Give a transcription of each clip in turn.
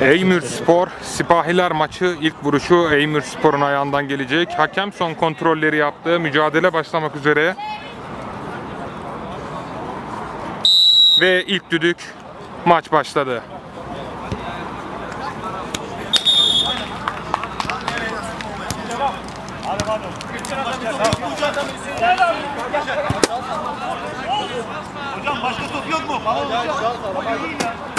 Eymür Spor, Sipahiler maçı ilk vuruşu Eymür Spor'un ayağından gelecek. Hakem son kontrolleri yaptı. Mücadele başlamak üzere. Ve ilk düdük maç başladı. Hocam başka top yok mu? Bana hocam.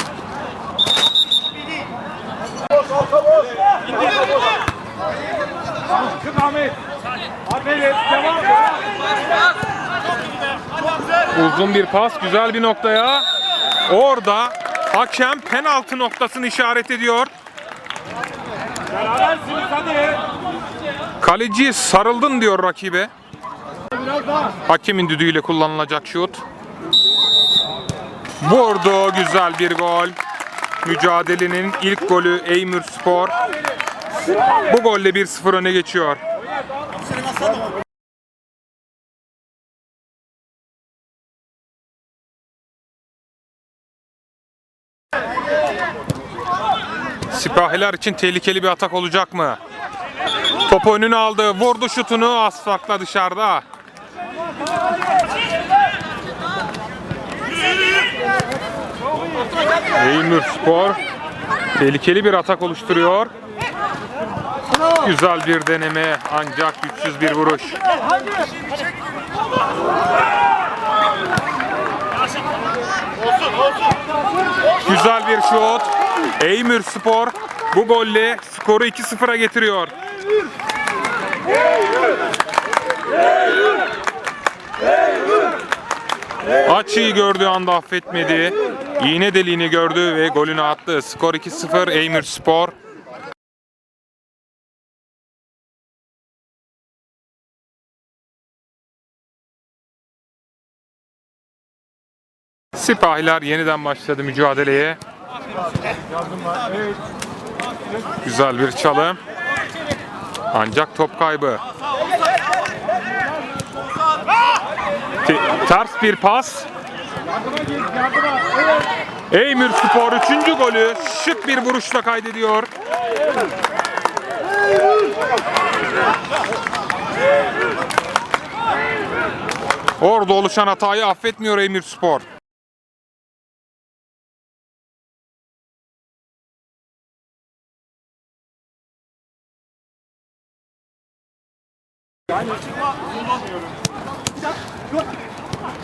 Uzun bir pas güzel bir noktaya. Orada hakem penaltı noktasını işaret ediyor. Berabersiniz. Kaleci sarıldın diyor rakibe. Hakemin düdüğüyle kullanılacak şut. Vurdu güzel bir gol. Mücadelenin ilk golü Eymür Spor. Bu golle 1-0 öne geçiyor. Sipahiler için tehlikeli bir atak olacak mı? Topu önüne aldı. Vurdu şutunu. Asfakla dışarıda. Eymür Spor tehlikeli bir atak oluşturuyor. Güzel bir deneme ancak güçsüz bir vuruş. Güzel bir şut. Eymür Spor bu golle skoru 2-0'a getiriyor. Açıyı gördüğü anda affetmedi. İğne deliğini gördü ve golünü attı. Skor 2-0 Eymür Spor. Sipahiler yeniden başladı mücadeleye. Güzel bir çalım. Ancak top kaybı. Te- ters bir pas. Eymür Spor 3. golü şık bir vuruşla kaydediyor. Orada oluşan hatayı affetmiyor Eymür Spor.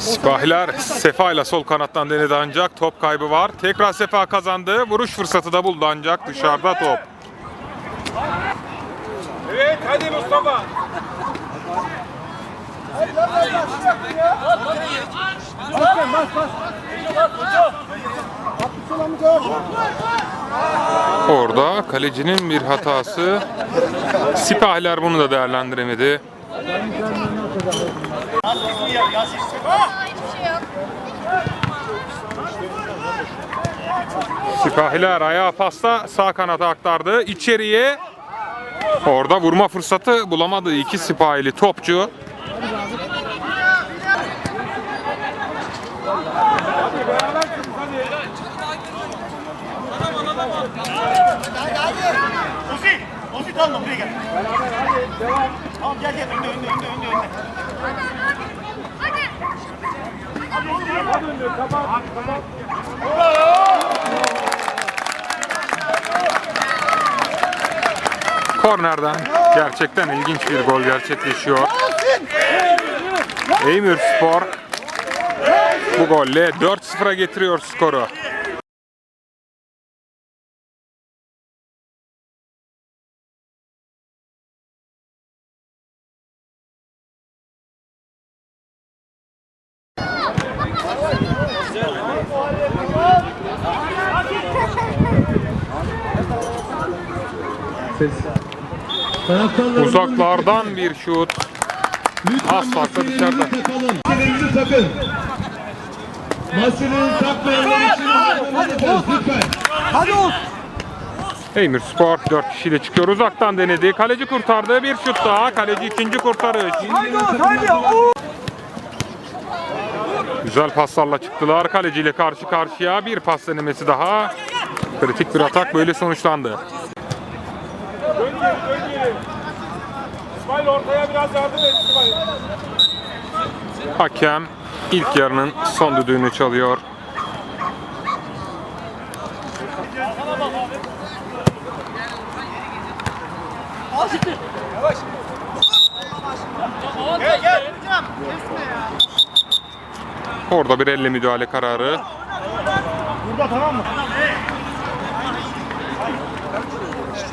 Sipahiler Sefa ile sol kanattan denedi ancak top kaybı var. Tekrar Sefa kazandı. Vuruş fırsatı da buldu ancak dışarıda top. Evet hadi Mustafa. Orada kalecinin bir hatası. Sipahiler bunu da değerlendiremedi. Sipahiler ayağı pasta sağ kanata aktardı. İçeriye orada vurma fırsatı bulamadı iki sipahili topçu. Ozi. Ozi tamam buraya gel. Tamam gel gel önde önde önde önde. önde. Kornerden gerçekten ilginç bir gol gerçekleşiyor. Eymür Spor bu golle 4-0'a getiriyor skoru. Uzaklardan bir şut. asfaltta maskelerinizi dışarıda. Maskelerinizi takın. Maskelerinizi takmayanlar için ayrılmalısınız lütfen. Eymür Spor 4 kişiyle çıkıyor. Uzaktan denedi. Kaleci kurtardı. Bir şut daha. Kaleci ikinci kurtarış. Güzel paslarla çıktılar. Kaleciyle karşı karşıya. Bir pas denemesi daha. Kritik bir atak böyle sonuçlandı. İsmail ortaya biraz yardım et İsmail. Hakem ilk yarının son düdüğünü çalıyor. Gel gel. Orada bir elle müdahale kararı. Burada tamam mı?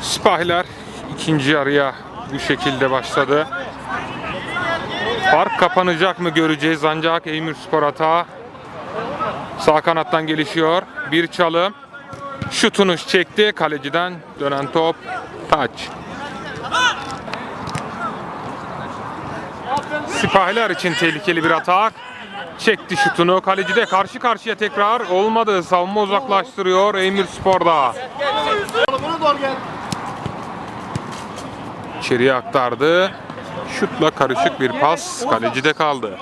Sipahiler ikinci yarıya bu şekilde başladı. Fark kapanacak mı göreceğiz ancak Eymür Spor hata. Sağ kanattan gelişiyor. Bir çalım. Şutunu çekti. Kaleciden dönen top. Taç. Sipahiler için tehlikeli bir atak. Çekti şutunu. Kaleci de karşı karşıya tekrar olmadı. Savunma uzaklaştırıyor Eymür Spor'da. Buna doğru gel. İçeriye aktardı. Şutla karışık bir pas kalecide kaldı.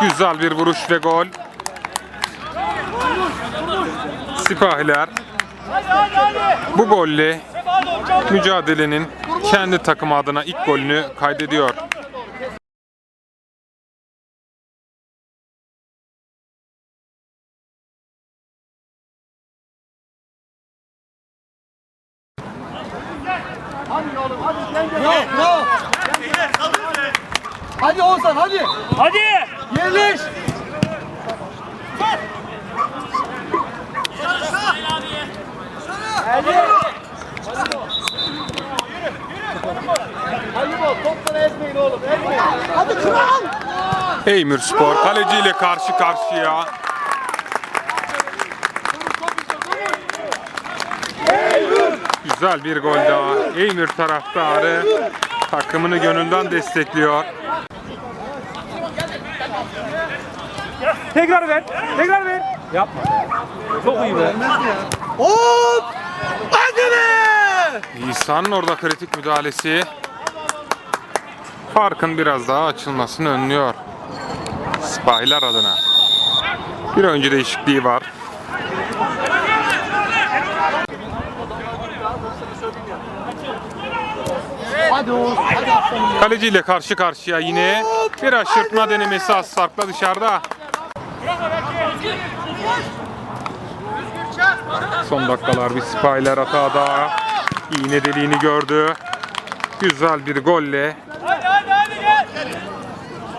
Güzel bir vuruş ve gol. Sipahiler bu golle mücadelenin kendi takımı adına ilk golünü kaydediyor. Bravo, bravo. Hadi Oğuzhan hadi. Hadi. Yerleş. Hadi kral. Eymür Spor kaleciyle karşı karşıya. Güzel bir gol daha. Eymür taraftarı takımını gönülden destekliyor. Tekrar ver. Tekrar ver. Yapma. Çok iyi be. Hop. Hadi be. İsa'nın orada kritik müdahalesi farkın biraz daha açılmasını önlüyor. Sipahiler adına. Bir oyuncu değişikliği var. Aslanım. Kaleciyle karşı karşıya yine bir aşırtma denemesi az farkla dışarıda. Son dakikalar bir Sipahiler hatada. İğne deliğini gördü. Güzel bir golle Hadi hadi hadi gel.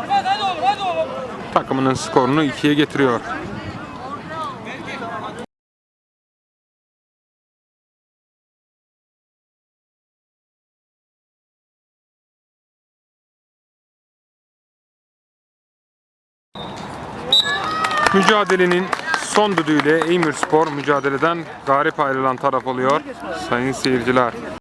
Hadi hadi oğlum hadi oğlum. Takımının skorunu ikiye getiriyor. Mücadelenin son düdüğüyle Eymür Spor mücadeleden galip ayrılan taraf oluyor. Sayın seyirciler.